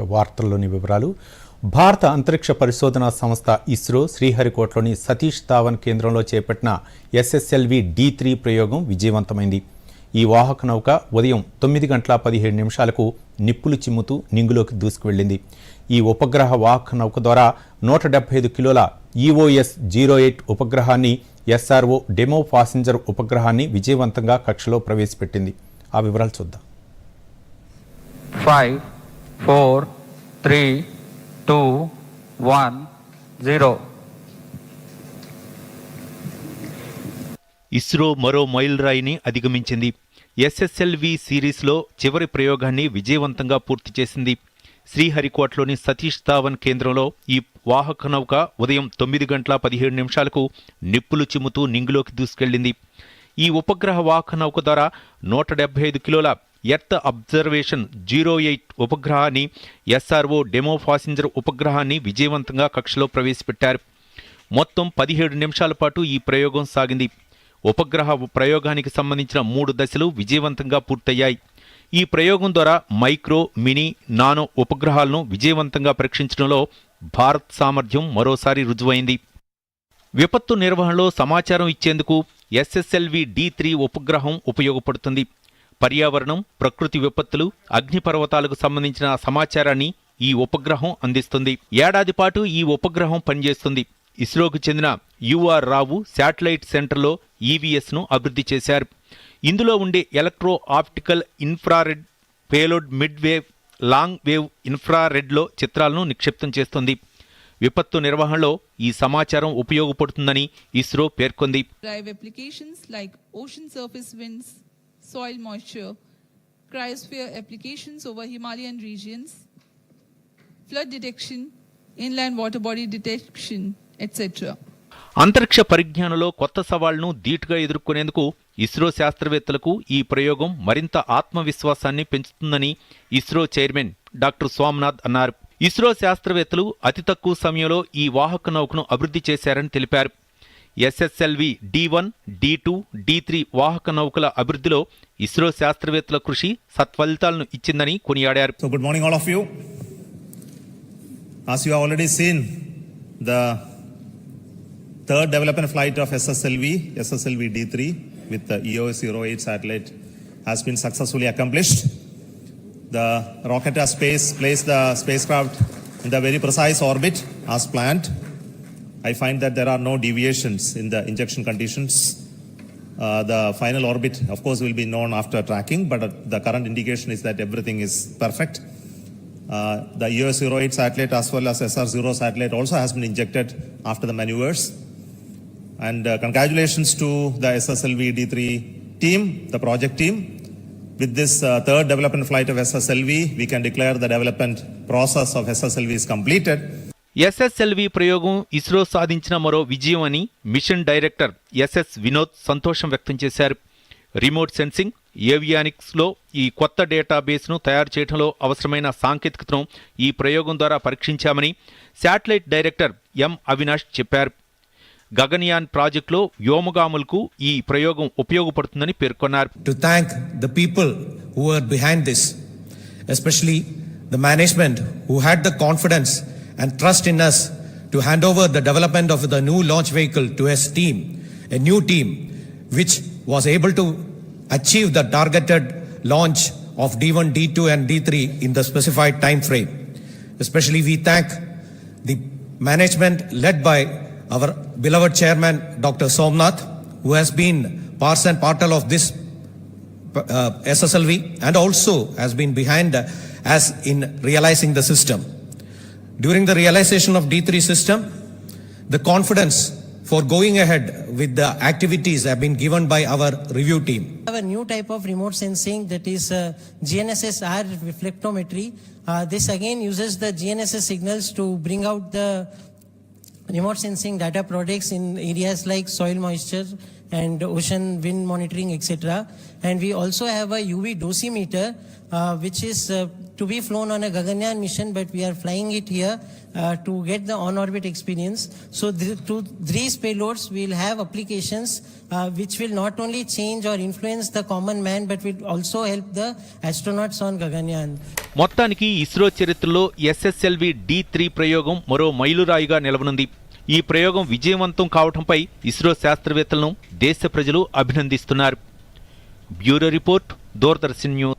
ఇక వార్తల్లోని వివరాలు. భారత అంతరిక్ష పరిశోధనా సంస్థ ఇస్రో శ్రీహరికోటలోని సతీష్ ధావన్ కేంద్రంలో చేపట్టిన ఎస్ఎస్ఎల్వి డి త్రీ ప్రయోగం విజయవంతమైంది. ఈ వాహక నౌక ఉదయం తొమ్మిది గంటల పదిహేడు నిమిషాలకు నిప్పులు చిమ్ముతూ నింగులోకి దూసుకువెళ్ళింది. ఈ ఉపగ్రహ వాహక నౌక ద్వారా నూట డెబ్బై ఐదు కిలోల ఈఓఎస్ జీరో ఎయిట్ ఉపగ్రహాన్ని ఎస్ఆర్ఓ డెమో పాసింజర్ ఉపగ్రహాన్ని విజయవంతంగా కక్షలో ప్రవేశపెట్టింది. ఆ వివరాలు చూద్దాం. Five four three two one zero. ISRO మరో మైలురాయిని అధిగమించింది. ఎస్ఎస్ఎల్వి సిరీస్లో చివరి ప్రయోగాన్ని విజయవంతంగా పూర్తి చేసింది. శ్రీహరికోటలోని సతీష్ ధావన్ కేంద్రంలో ఈ వాహక నౌక ఉదయం తొమ్మిది గంటల పదిహేడు నిమిషాలకు నిప్పులు చిమ్ముతూ నింగిలోకి దూసుకెళ్ళింది ఈ ఉపగ్రహ వాహక నౌక ద్వారా నూట డెబ్బై ఐదు కిలోల ఎర్త్ అబ్జర్వేషన్ జీరో ఎయిట్ ఉపగ్రహాన్ని ఎస్ఆర్ఓ డెమో పాసింజర్ ఉపగ్రహాన్ని విజయవంతంగా కక్షలో ప్రవేశపెట్టారు. మొత్తం పదిహేడు నిమిషాల పాటు ఈ ప్రయోగం సాగింది. ఉపగ్రహ ప్రయోగానికి సంబంధించిన మూడు దశలు విజయవంతంగా పూర్తయ్యాయి. ఈ ప్రయోగం ద్వారా మైక్రో మినీ నానో ఉపగ్రహాలను విజయవంతంగా పరీక్షించడంలో భారత్ సామర్థ్యం మరోసారి రుజువైంది. విపత్తు నిర్వహణలో సమాచారం ఇచ్చేందుకు ఎస్ఎస్ఎల్వి డి త్రీ ఉపగ్రహం ఉపయోగపడుతుంది. పర్యావరణం ప్రకృతి విపత్తులు అగ్నిపర్వతాలకు సంబంధించిన సమాచారాన్ని ఈ ఉపగ్రహం అందిస్తుంది. ఏడాది పాటు ఈ ఉపగ్రహం పనిచేస్తుంది. ఇస్రోకు చెందిన యుఆర్ రావు శాటిలైట్ సెంటర్లో ఈవీఎస్ను అభివృద్ధి చేశారు. ఇందులో ఉండే electro optical infrared payload mid wave long wave ఇన్ఫ్రారెడ్లో చిత్రాలను నిక్షిప్తం చేస్తుంది. విపత్తు నిర్వహణలో ఈ సమాచారం ఉపయోగపడుతుందని ఇస్రో పేర్కొంది. soil moisture, cryosphere applications over Himalayan regions, flood detection, inland water body detection, etc. అంతరిక్ష పరిజ్ఞానంలో కొత్త సవాళ్ళను ధీటుగా ఎదుర్కొనేందుకు ఇస్రో శాస్త్రవేత్తలకు ఈ ప్రయోగం మరింత ఆత్మవిశ్వాసాన్ని పెంచుతుందని ఇస్రో చైర్మన్ డాక్టర్ స్వామినాథ్ అన్నారు ఇస్రో శాస్త్రవేత్తలు అతి తక్కువ సమయంలో ఈ వాహక నౌకను అభివృద్ధి చేశారని తెలిపారు SSLV D one D two D three వాహక నౌకల అభివృద్ధిలో ఇస్రో శాస్త్రవేత్తల కృషి సత్ఫలితాలను ఇచ్చిందని కొనియాడారు. Good morning all of you as you already seen the third development flight of SSLV SSLV D three with EOS zero eight satellite has successfully accomplished the rocket space place the space the very precise orbit as planned I find that there are no deviations in the injection conditions. Uh, the final orbit, of course, will be known after tracking, but uh, the current indication is that everything is perfect. Uh, the EOS 08 satellite as well as SR 0 satellite also has been injected after the maneuvers. And uh, congratulations to the SSLV D3 team, the project team. With this uh, third development flight of SSLV, we can declare the development process of SSLV is completed. SSLV ప్రయోగం ఇస్రో సాధించిన మరో విజయం అని mission director SS Vinod సంతోషం వ్యక్తం చేశారు. Remote sensing ఏవియానిక్స్లో ఈ కొత్త డేటాబేస్ను తయారు చేయడంలో అవసరమైన సాంకేతికతను ఈ ప్రయోగం ద్వారా పరీక్షించామని శాటిలైట్ డైరెక్టర్ ఎం అవినాష్ చెప్పారు. గగన్యాన్ ప్రాజెక్టులో వ్యోమగాములకు ఈ ప్రయోగం ఉపయోగపడుతుందని పేర్కొన్నారు. To thank the people who are behind this especially the management who had the confidence and trust in us to hand over the development of the new launch vehicle to a team, a new team, which was able to achieve the targeted launch of D1, D2, and D3 in the specified time frame. Especially, we thank the management led by our beloved chairman, Dr. Somnath, who has been parts and parcel of this uh, SSLV and also has been behind uh, as in realizing the system. During the realization of D3 system, the confidence for going ahead with the activities have been given by our review team. have a new type of remote sensing that is uh, GNSS R reflectometry. Uh, this again uses the GNSS signals to bring out the remote sensing data products in areas like soil moisture and ocean wind monitoring, etc. And we also have a UV dosimeter, uh, which is uh, to be flown on a Gaganyaan mission, but we are flying it here uh, to get the on-orbit experience. So th- to these payloads will have applications uh, which will not only change or influence the common man, but will also help the astronauts on Gaganyaan. మొత్తానికి ఇస్రో చరిత్రలో SSLV D three ప్రయోగం మరో మైలురాయిగా నిలవనుంది ఈ ప్రయోగం విజయవంతం కావడంపై ఇస్రో శాస్త్రవేత్తలను దేశ ప్రజలు అభినందిస్తున్నారు బ్యూరో రిపోర్ట్ దూరదర్శన్ న్యూస్